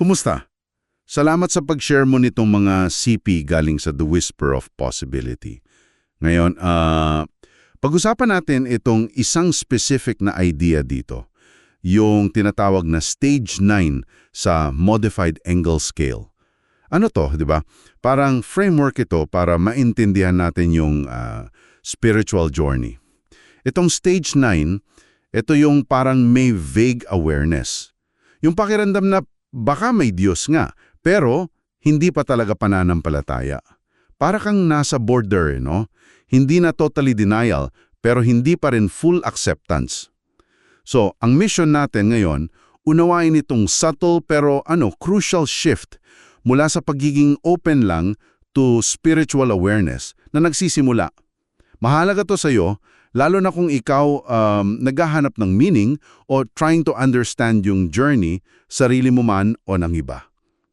Kumusta? Salamat sa pag-share mo nitong mga CP galing sa The Whisper of Possibility. Ngayon, ah, pag-usapan natin itong isang specific na idea dito, yung tinatawag na Stage 9 sa Modified Angle Scale. Ano to, di ba? Parang framework ito para maintindihan natin yung ah, spiritual journey. Itong Stage 9, ito yung parang may vague awareness. Yung pakiramdam na baka may Diyos nga, pero hindi pa talaga pananampalataya. Para kang nasa border, eh, no? Hindi na totally denial, pero hindi pa rin full acceptance. So, ang mission natin ngayon, unawain itong subtle pero ano, crucial shift mula sa pagiging open lang to spiritual awareness na nagsisimula. Mahalaga to sa iyo, lalo na kung ikaw um, naghahanap ng meaning o trying to understand yung journey, sarili mo man o ng iba.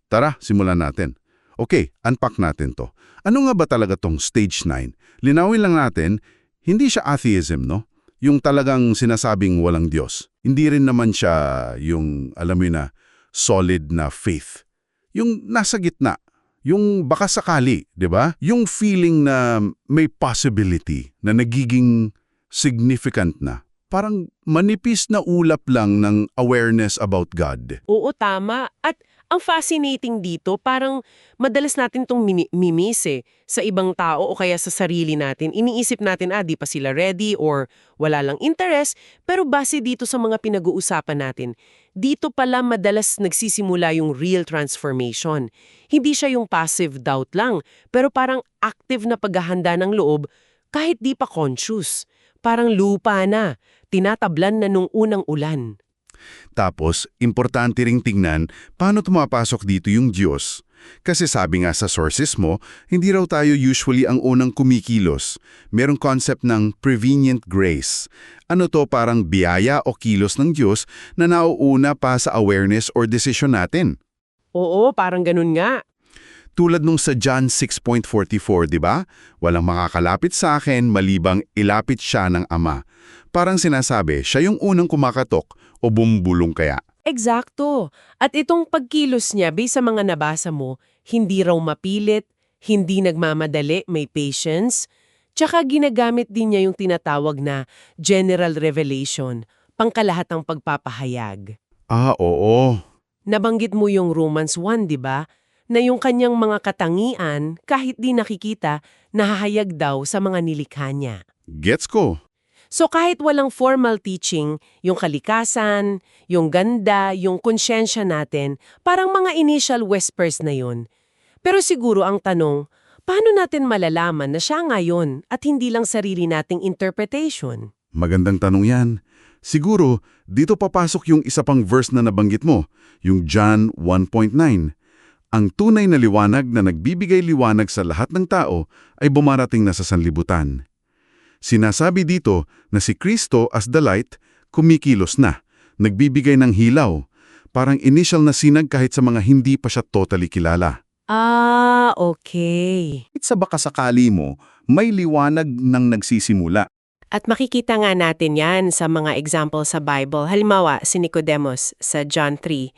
Tara, simulan natin. Okay, unpack natin to. Ano nga ba talaga tong stage 9? Linawin lang natin, hindi siya atheism, no? Yung talagang sinasabing walang Diyos. Hindi rin naman siya yung, alam mo na, solid na faith. Yung nasa gitna, yung baka sakali, di ba? Yung feeling na may possibility na nagiging significant na. Parang manipis na ulap lang ng awareness about God. Oo, tama. At ang fascinating dito, parang madalas natin itong mimis eh, sa ibang tao o kaya sa sarili natin. Iniisip natin, ah, di pa sila ready or wala lang interest. Pero base dito sa mga pinag-uusapan natin, dito pala madalas nagsisimula yung real transformation. Hindi siya yung passive doubt lang, pero parang active na paghahanda ng loob kahit di pa conscious. Parang lupa na, tinatablan na nung unang ulan. Tapos, importante ring tingnan paano tumapasok dito yung Diyos. Kasi sabi nga sa sources mo, hindi raw tayo usually ang unang kumikilos. Merong concept ng prevenient grace. Ano to parang biyaya o kilos ng Diyos na nauuna pa sa awareness or decision natin. Oo, parang ganun nga. Tulad nung sa John 6.44, di ba? Walang makakalapit sa akin malibang ilapit siya ng Ama. Parang sinasabi, siya yung unang kumakatok o bumbulong kaya. Eksakto. At itong pagkilos niya, based sa mga nabasa mo, hindi raw mapilit, hindi nagmamadali, may patience, tsaka ginagamit din niya yung tinatawag na general revelation, pangkalahatang pagpapahayag. Ah, oo. Nabanggit mo yung Romans 1, di ba? Na yung kanyang mga katangian, kahit di nakikita, nahahayag daw sa mga nilikha niya. Gets ko. So kahit walang formal teaching, yung kalikasan, yung ganda, yung konsyensya natin, parang mga initial whispers na yun. Pero siguro ang tanong, paano natin malalaman na siya ngayon at hindi lang sarili nating interpretation? Magandang tanong yan. Siguro, dito papasok yung isa pang verse na nabanggit mo, yung John 1.9. Ang tunay na liwanag na nagbibigay liwanag sa lahat ng tao ay bumarating na sa sanlibutan. Sinasabi dito na si Kristo as the light, kumikilos na, nagbibigay ng hilaw, parang initial na sinag kahit sa mga hindi pa siya totally kilala. Ah, okay. At sa baka sakali mo, may liwanag nang nagsisimula. At makikita nga natin yan sa mga example sa Bible. Halimbawa, si Nicodemus sa John 3.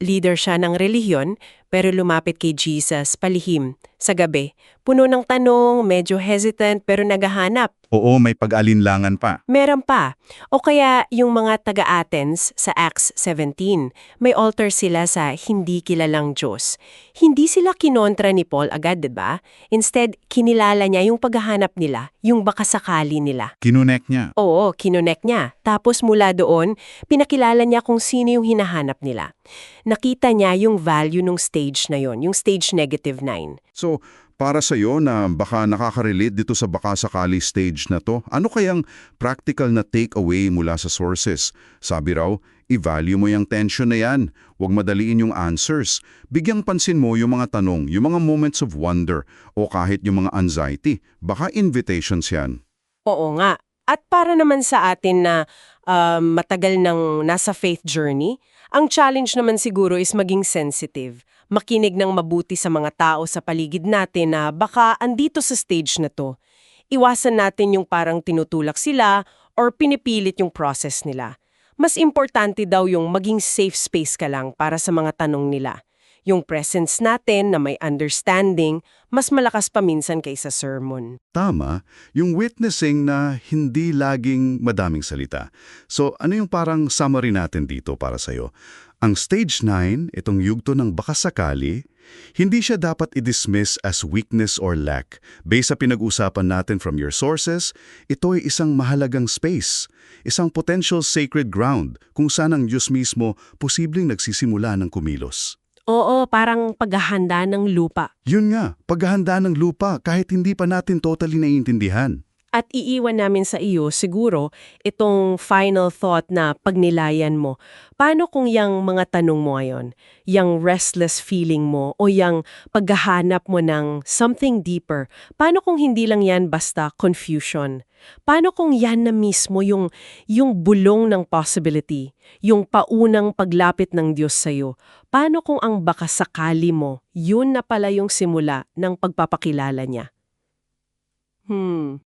Leader siya ng relihiyon, pero lumapit kay Jesus palihim sa gabi. Puno ng tanong, medyo hesitant pero naghahanap. Oo, may pag-alinlangan pa. Meron pa. O kaya yung mga taga-Athens sa Acts 17, may altar sila sa hindi kilalang Diyos. Hindi sila kinontra ni Paul agad, 'di ba? Instead, kinilala niya yung paghahanap nila, yung baka sakali nila. Kinunek niya. Oo, kinonek niya. Tapos mula doon, pinakilala niya kung sino yung hinahanap nila. Nakita niya yung value ng stage na yon, yung stage negative 9. So, para sa iyo na baka nakaka-relate dito sa baka sakali stage na to, ano kayang practical na takeaway mula sa sources? Sabi raw, i-value mo yung tension na yan. Huwag madaliin yung answers. Bigyang pansin mo yung mga tanong, yung mga moments of wonder, o kahit yung mga anxiety. Baka invitations yan. Oo nga. At para naman sa atin na uh, matagal nang nasa faith journey, ang challenge naman siguro is maging sensitive, makinig ng mabuti sa mga tao sa paligid natin na baka andito sa stage na to. Iwasan natin yung parang tinutulak sila or pinipilit yung process nila. Mas importante daw yung maging safe space ka lang para sa mga tanong nila. Yung presence natin na may understanding, mas malakas pa minsan kaysa sermon. Tama, yung witnessing na hindi laging madaming salita. So ano yung parang summary natin dito para sa'yo? Ang stage 9, itong yugto ng baka sakali, hindi siya dapat i-dismiss as weakness or lack. Based sa pinag-usapan natin from your sources, ito ay isang mahalagang space, isang potential sacred ground kung saan ang Diyos mismo posibleng nagsisimula ng kumilos. Oo, parang paghahanda ng lupa. Yun nga, paghahanda ng lupa kahit hindi pa natin totally naiintindihan. At iiwan namin sa iyo siguro itong final thought na pagnilayan mo. Paano kung yang mga tanong mo ngayon, yang restless feeling mo o yang paghahanap mo ng something deeper, paano kung hindi lang yan basta confusion? Paano kung yan na mismo yung, yung bulong ng possibility, yung paunang paglapit ng Diyos sa'yo? Paano kung ang baka sakali mo, yun na pala yung simula ng pagpapakilala niya? Hmm.